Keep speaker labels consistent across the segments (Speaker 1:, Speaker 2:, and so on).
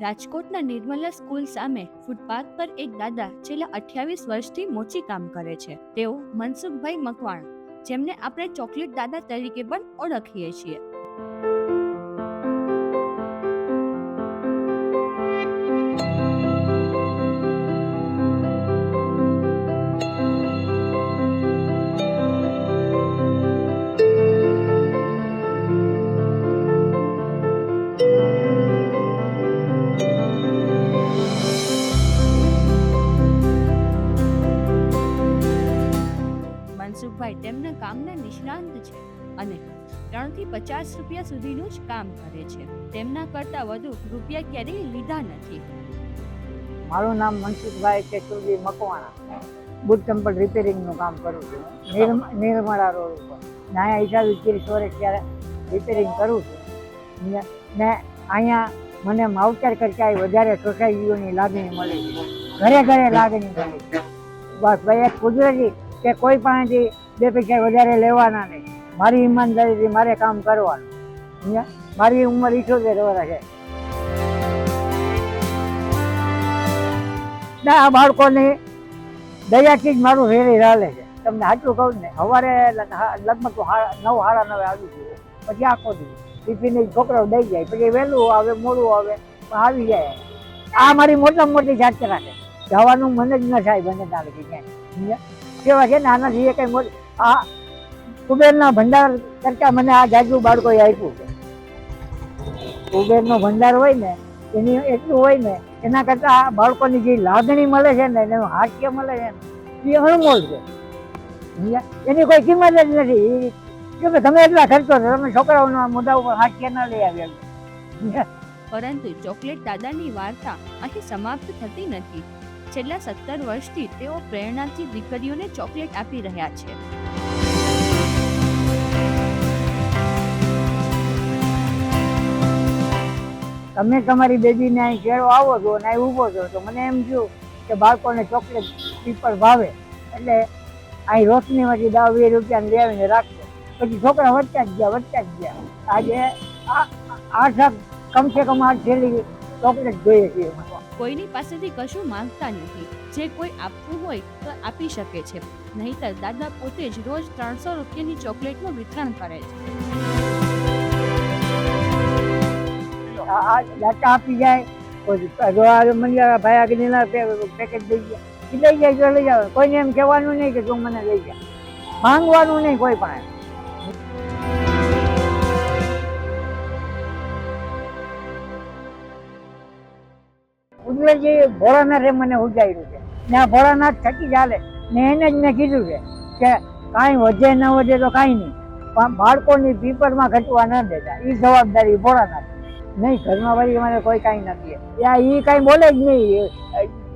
Speaker 1: રાજકોટના નિર્મલા સ્કૂલ સામે ફૂટપાથ પર એક દાદા છેલ્લા અઠ્યાવીસ વર્ષથી મોચી કામ કરે છે. તેઓ મનસુખભાઈ મકવાણ, જેમને આપણે ચોકલેટ દાદા તરીકે પણ ઓળખીએ છીએ. મનસુખભાઈ તેમના કામના નિષ્ણાંત છે અને ત્રણથી પચાસ રૂપિયા સુધીનું જ કામ કરે છે. તેમના કરતાં વધુ રૂપિયા ક્યારેય લીધા નથી.
Speaker 2: મારું નામ મનસુખભાઈ કેશુરજી મકવાણા. બુટ ટેમ્પલ રિપેરિંગનું કામ કરું છું. નિર્મ- નિર્મળા રોડ ઉપર. નાયા ઈશાવી ત્રીસ વર્ષ ત્યારે રિપેરિંગ કરું છું. ને- અહીંયા મને માવતર કરતાં વધારે સોસાયટીઓની લાગણી મળી ઘરે ઘરે લાગણી મળી બસ ભાઈ, એક કુદરતી કે કોઈ પાસેથી બે પૈસા વધારે લેવાના નહીં. મારી ઈમાનદારીથી મારે કામ કરવાનું. સમજ્યા? મારી ઉંમર ઇઠોતેર વર્ષ છે. ના, આ બાળકોની દયાથી જ મારું ફેરી ચાલે છે. તમને સાચું કહું ને, સવારે લગભગ નવ, સાડા નવે આવી ગયું પછી આખો દિવસ ટિફિન છોકરાઓ દઈ જાય. પછી વહેલું આવે, મોડું આવે, પણ આવી જાય. આ મારી મોટામાં મોટી જાત રાખે જવાનું મને જ ન થાય બને તારે કે ક્યાંય. કેવા છે ને, આનાથી એ કઈ મોટી આ કુબેરના ભંડાર કરતા મને આ જાજુ બાળકો આપ્યું છે. કુબેરનો ભંડાર હોય ને, એની એટલું હોય ને, એના કરતા આ બાળકોની જે લાગણી મળે છે ને, એનું હાસ્ય મળે છે ને, એ અણમોલ છે. એની કોઈ કિંમત જ નથી. કે તમે એટલા ખર્ચો તમે છોકરાઓના મુદ્દા ઉપર હાસ્ય ન લઈ આવ્યા?
Speaker 1: પરંતુ ચોકલેટ દાદાની વાર્તા અહીં સમાપ્ત થતી નથી. છેલ્લા સત્તર વર્ષથી તેઓ પ્રેરણાથી દીકરીઓને ચોકલેટ આપી રહ્યા છે.
Speaker 2: તમે તમારી બેબીને અહીં ઘેરો આવો છો અને અહીં ઊભો છો, તો મને એમ થયું કે બાળકોને ચોકલેટ પીપર ભાવે. એટલે અહીં રોશનીમાંથી દસ વીસ રૂપિયા લેવીને આવીને પછી છોકરા વધતા જ ગયા વધતા જ ગયા. આજે આઠ કમસે કમ આઠ થેલી ચોકલેટ જોઈએ છીએ.
Speaker 1: કોઈની પાસેથી કશું માંગતા નથી. જે કોઈ આપવું હોય તો આપી શકે છે. નહીતર દાદા પોતે જ રોજ ત્રણસો રૂપિયાની ચોકલેટનું વિતરણ કરે છે.
Speaker 2: આ દાતા આપી જાય મંડિયા ભાઈ આગળના પેકેજ દઈ ગયા લઈ જાય તો લઈ જાવ કોઈને એમ કહેવાનું નહીં કે તું મને લઈ જાય માંગવાનું નહીં કોઈ પાસે કુદરતજી ભોળાનાથે મને ઉજાડ્યું છે. ને આ ભોળાનાથ થકી ચાલે. ને એને જ મેં કીધું છે કે કાંઈ વધે ન વધે તો કાંઈ નહીં. પણ બાળકોની પીપરમાં ઘટવા ન દેતા. એ જવાબદારી ભોળાનાથ. નહીં ઘરમાં વળી અમારે કોઈ કાંઈ નથી. ત્યાં એ કાંઈ બોલે જ નહીં.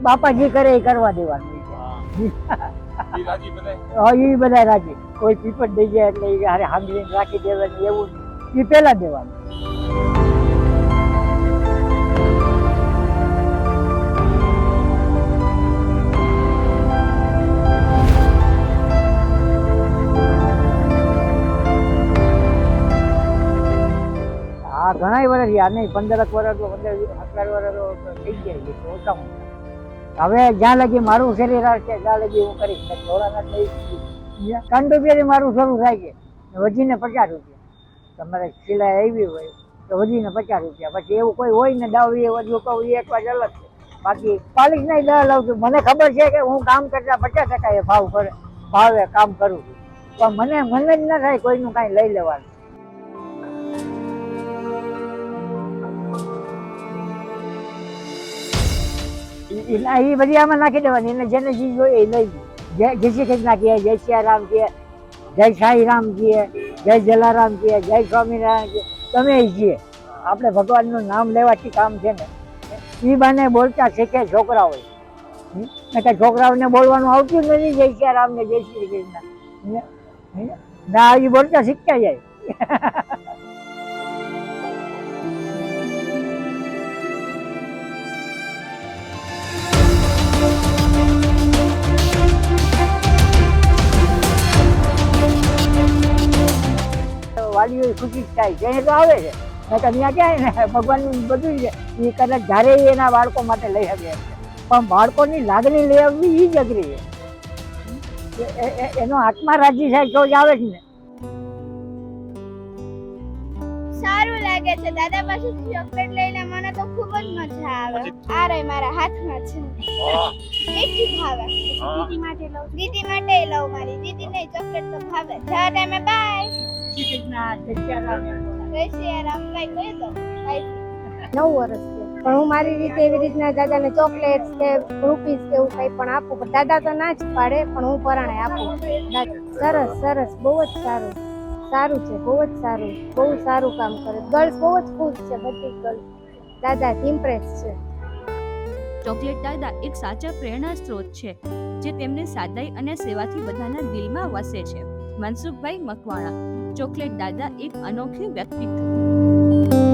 Speaker 2: બાપાજી કરે એ કરવા દેવાનું? હા એ બધા રાજી. કોઈ પીપર દઈ જાય એટલે હારે સાંભળીને રાખી દેવાની એવું એ પહેલાં દેવાનું. હા ઘણા વર્ષ યાર નહીં પંદરક વર્ષ તો પંદર અગિયાર વર્ષ તો થઈ ગયા છે ઓછામાં ઓછા. હવે જ્યાં લગી મારું શરીર આવશે ત્યાં લગી હું કરીશ થોડાના થઈ ત્રણ રૂપિયાથી મારું શરૂ થાય છે વધીને પચાસ રૂપિયા. તમારે સિલાઈ આવી હોય તો વધીને પચાસ રૂપિયા. પછી એવું કોઈ હોય ને દાવ એ વધુ કહું એક વાત અલગ છે. બાકી પાલિશ નહીં દવા લઉં છું મને ખબર છે કે હું કામ કરતા પચાસ ટકા એ ભાવ કરે ભાવે કામ કરું છું. પણ મને મને જ ન થાય કોઈનું કાંઈ લઈ લેવાનું. ઈ- એ બધી આમાં નાખી દેવાની. એને જેને જે જોઈએ એ લઈ. જય જય શ્રી કૃષ્ણ કહે જય સિયારામ કહે જય સાંઈરામ કહે જય જલારામ કહે જય સ્વામિનારાયણ કહે તમે જઈએ. આપણે ભગવાનનું નામ લેવાથી કામ છે ને. એ બાને બોલતા શીખે છોકરાઓ? નકર છોકરાઓને બોલવાનું આવતું નથી. જય સિયારામ ને જય શ્રી કૃષ્ણ? ના એ બોલતા શીખતા જાય. વાલીઓ ખુશી થાય. છે તો આવે છે. નકર ત્યાં ક્યાંય ને ભગવાનનું બધું છે. એ કદાચ જ્યારે એના બાળકો માટે લઈ શકે પણ બાળકોની લાગણી લઈ આવવી એ જ અઘરી છે. એનો આત્મા રાજી થાય તો જ આવે છે ને.
Speaker 3: સારું લાગે છે. દાદા પાસેથી ચોકલેટ લઈને મને તો ખૂબ જ મજા આવે. આ રહી મારા હાથમાં છે. મીઠી ભાવે. દીદી માટે લઉં. દીદી માટે લઉં મારી. દીદી ને ચોકલેટ તો ભાવે. જવા ટાઈમે બાય રામભાઈ નવ વર્ષ છે. પણ હું મારી રીતે એવી રીતના દાદાને ચોકલેટ કે રૂપીસ કે એવું કંઈ પણ આપું. પણ દાદા તો ના જ પાડે પણ હું પરાણે આપું. દાદા- સરસ સરસ બહુ જ સારું. સારું છે બહુ જ સારું. બહુ સારું કામ કરે. ગર્લ્સ બહુ જ ખુશ છે બધી ગર્લ્સ. દાદા ઇમ્પ્રેસ છે.
Speaker 1: ચોકલેટ દાદા એક સાચા પ્રેરણા સ્ત્રોત છે જે તેમની સાદાઈ અને સેવાથી બધાના દિલમાં વસે છે. મનસુખભાઈ મકવાણા. ચોકલેટ દાદા એક અનોખી વ્યક્તિત્વ